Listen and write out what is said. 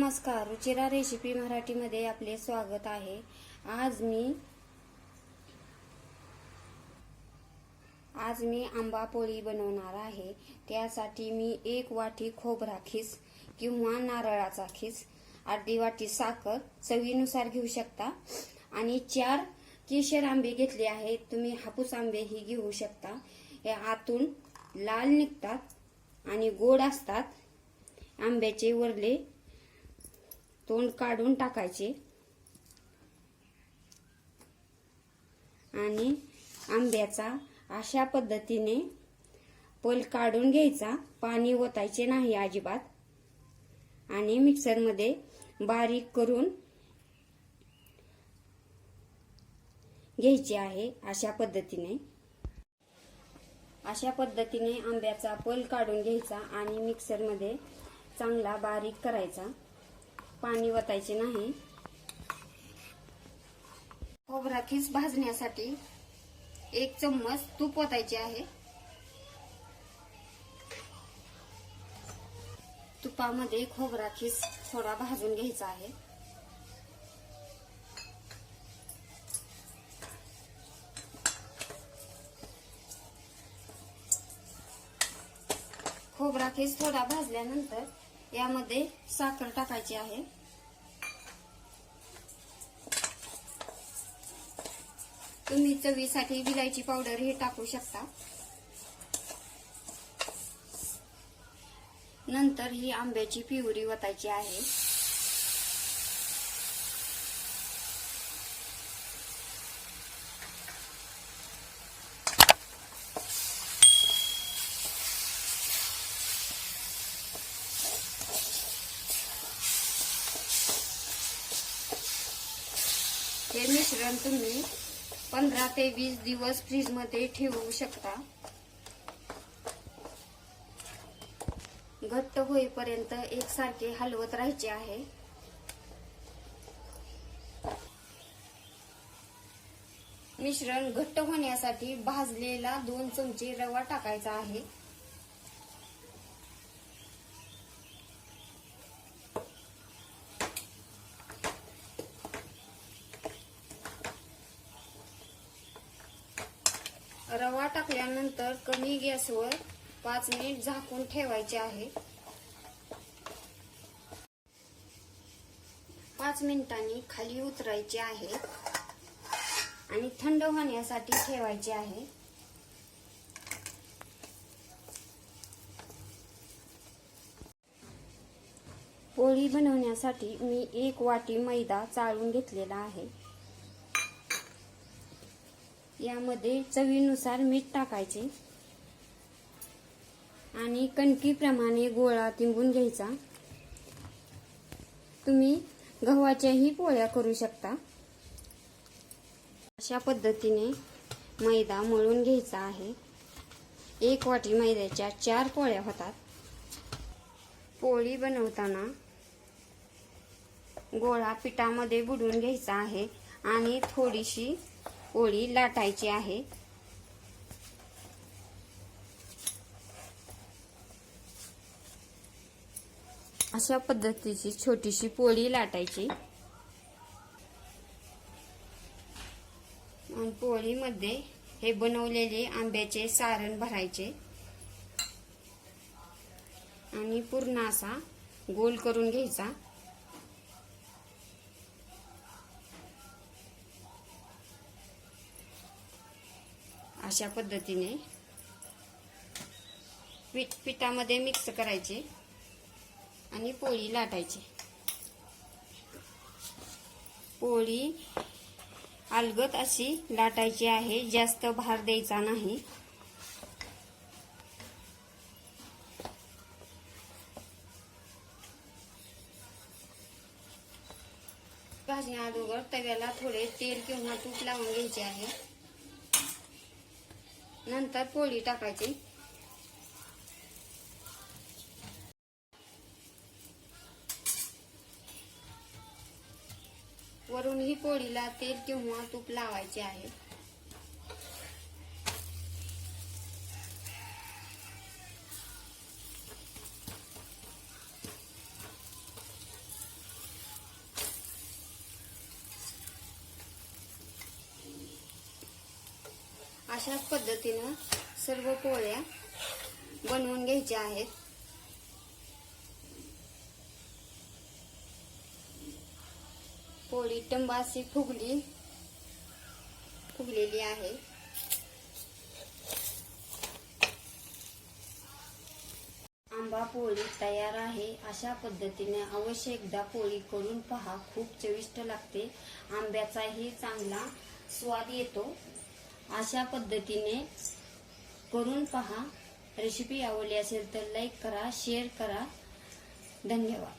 नमस्कार रुचिरा रेसिपी मराठीमध्ये आपले स्वागत आहे. आज मी आज मी आंबा पोळी बनवणार आहे. त्यासाठी मी एक वाटी खोबरा खीस किंवा नारळाचा खीस अर्धी वाटी साखर चवीनुसार घेऊ शकता. आणि चार केशर आंबे घेतले आहेत. तुम्ही हापूस आंबेही घेऊ शकता. हे आतून लाल निघतात आणि गोड असतात. आंब्याचे वरले तोंड काढून टाकायचे. आणि आंब्याचा अशा पद्धतीने पल काढून घ्यायचा. पाणी ओतायचे नाही अजिबात. आणि मिक्सरमध्ये बारीक करून घ्यायचे आहे अशा पद्धतीने. अशा पद्धतीने आंब्याचा पल काढून घ्यायचा आणि मिक्सरमध्ये चांगला बारीक करायचा. पाणी वतायचे नाही. खोबरा खीस भाजण्यासाठी एक चम्मच तूप ओतायचे आहे. तुपामध्ये खोबरा खीस थोडा भाजून घ्यायचा आहे. खोबरा खीस थोडा भाजल्यानंतर यामध्ये साखर टाकायची आहे. तुम्ही चवीसाठी विलायची पावडर हे टाकू शकता. नंतर ही आंब्याची पिवरी वतायची आहे. हे मिश्रण तुम्ही पंधरा ते वीस दिवस फ्रीजमध्ये ठेवू शकता. घट्ट होईपर्यंत एकसारखे हलवत राहायचे आहे. मिश्रण घट्ट होण्यासाठी भाजलेला दोन चमचे रवा टाकायचा आहे. रवा टाकल्यानंतर कमी गॅसवर पाच मिनिट झाकून ठेवायचे आहे. पाच मिनिटांनी खाली उतरायचे आहे आणि थंड होण्यासाठी ठेवायचे आहे. पोळी बनवण्यासाठी मी एक वाटी मैदा चाळून घेतलेला आहे. यामध्ये चवीनुसार मीठ टाकायचे. आणि कणकीप्रमाणे गोळा तिंबून घ्यायचा. तुम्ही गव्हाच्याही पोळ्या करू शकता. अशा पद्धतीने मैदा मळून घ्यायचा आहे. एक वाटी मैद्याच्या चार पोळ्या होतात. पोळी बनवताना गोळा पिठामध्ये बुडवून घ्यायचा आहे आणि थोडीशी पोळी लाटायची आहे. अशा पद्धतीची छोटीशी पोळी लाटायची. आणि पोळीमध्ये हे बनवलेले आंब्याचे सारण भरायचे. आणि पूर्ण असा गोल करून घ्यायचा. अशा पद्धतीने पीठ पिठामध्ये मिक्स करायचे आणि पोळी लाटायची. पोळी अलगत अशी लाटायची आहे जास्त भार द्यायचा नाही. भाजण्या अगोदर तव्याला थोडे तेल किंवा तूप लावून घ्यायचे आहे. नंतर पोळी टाकायची. वरून ही पोळीला तेल किंवा तूप लावायचे आहे. अशाच पद्धतीनं सर्व पोळ्या बनवून घ्यायच्या आहेत. पोळी टंबासी फुगली फुगलेली आहे. आंबा पोळी तयार आहे. अशा पद्धतीने अवश्य एकदा पोळी करून पहा. खूप चविष्ट लागते. आंब्याचाही चांगला स्वाद येतो. अशा पद्धतीने करून पहा. रेसिपी आवडली असेल तर लाईक करा शेअर करा. धन्यवाद.